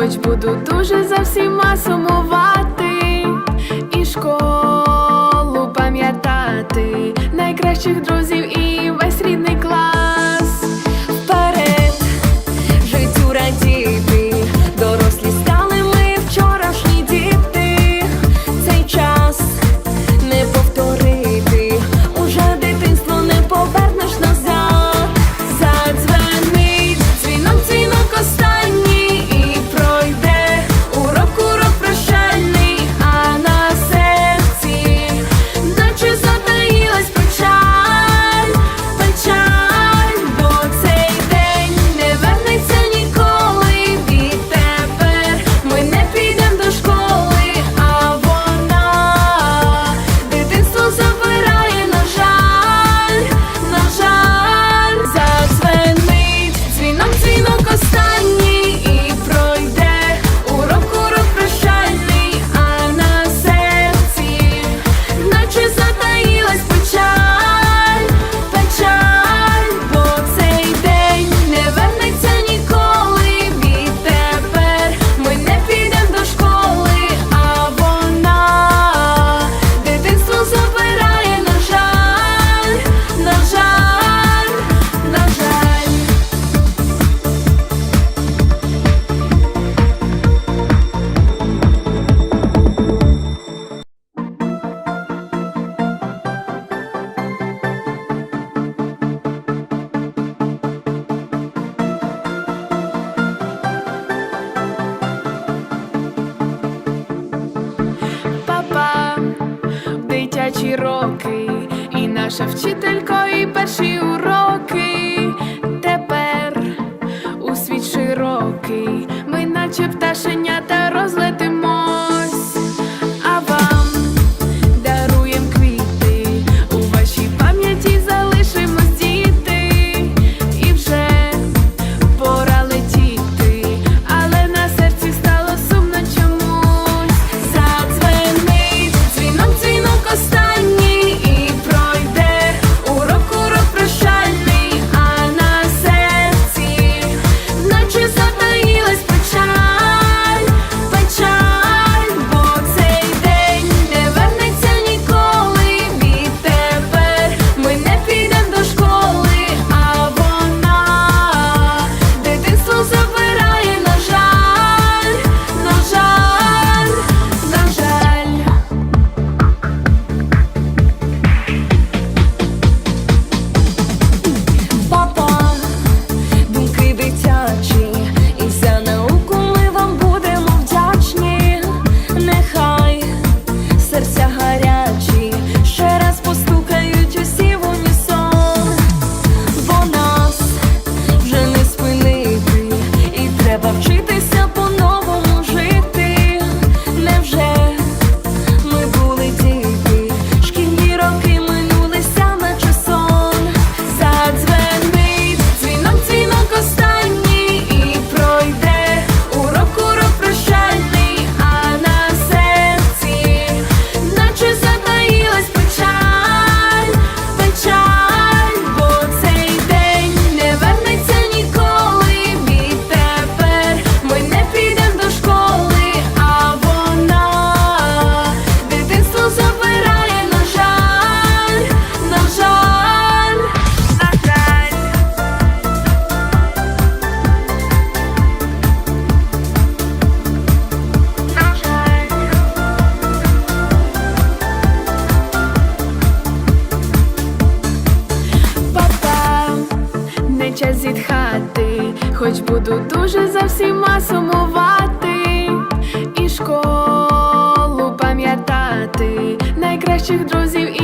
хоч буду дуже за всіма сумувати, і школу пам'ятати найкращих друзів і весь рідний. дитячі роки, і наша вчителька, і перші уроки. Тепер у світ широкий, ми наче пташенята розлетаємо буду дуже за всіма сумувати, і школу пам'ятати, найкращих друзів